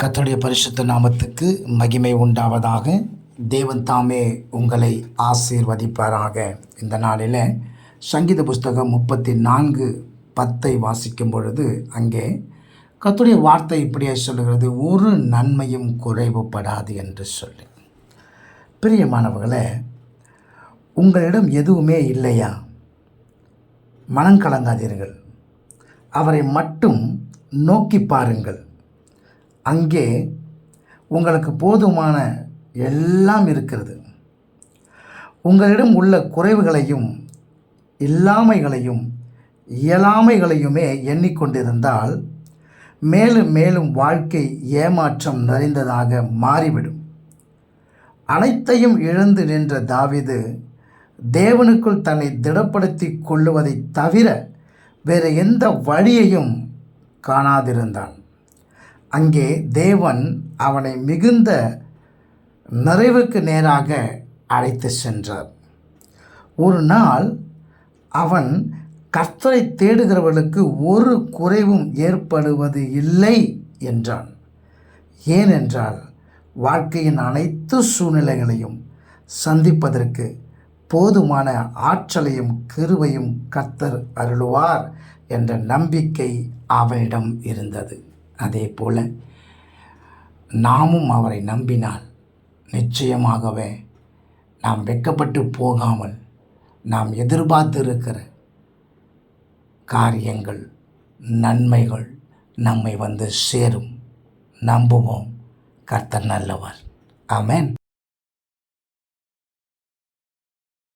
கத்தோடைய பரிசுத்த நாமத்துக்கு மகிமை உண்டாவதாக. தேவன் தாமே உங்களை ஆசீர்வதிப்பாராக. இந்த நாளில் சங்கீத புஸ்தகம் முப்பத்தி நான்கு பத்தை வாசிக்கும் பொழுது அங்கே கத்துடைய வார்த்தை இப்படியே சொல்லுகிறது ஒரு நன்மையும் குறைவுபடாது என்று சொல்லி. பிரியமானவர்களே உங்களிடம் எதுவுமே இல்லையா? மனம் கலங்காதீர்கள். அவரை மட்டும் நோக்கி பாருங்கள். அங்கே உங்களுக்கு போதுமான எல்லாம் இருக்கிறது. உங்களிடம் உள்ள குறைவுகளையும் இல்லாமைகளையும் இயலாமைகளையுமே எண்ணிக்கொண்டிருந்தால் மேலும் மேலும் வாழ்க்கை ஏமாற்றம் நிறைந்ததாக மாறிவிடும். அனைத்தையும் இழந்து நின்ற தாவிது தேவனுக்குள் தன்னை திடப்படுத்தி கொள்ளுவதை தவிர வேறு எந்த வழியையும் காணாதிருந்தான். அங்கே தேவன் அவனை மிகுந்த நிறைவுக்கு நேராக அழைத்து சென்றார். ஒரு நாள் அவன் கர்த்தரை தேடுகிறவர்களுக்கு ஒரு குறைவும் ஏற்படுவது இல்லை என்றான். ஏனென்றால் வாழ்க்கையின் அனைத்து சூழ்நிலைகளையும் சந்திப்பதற்கு போதுமான ஆற்றலையும் கிருவையும் கர்த்தர் அருளுவார் என்ற நம்பிக்கை அவனிடம் இருந்தது. அதே போல் நாமும் அவரை நம்பினால் நிச்சயமாகவே நாம் வெக்கப்பட்டு போகாமல் நாம் எதிர்பார்த்திருக்கிற காரியங்கள் நன்மைகள் நம்மை வந்து சேரும். நம்புவோம். கர்த்தர் நல்லவர். ஆமேன்.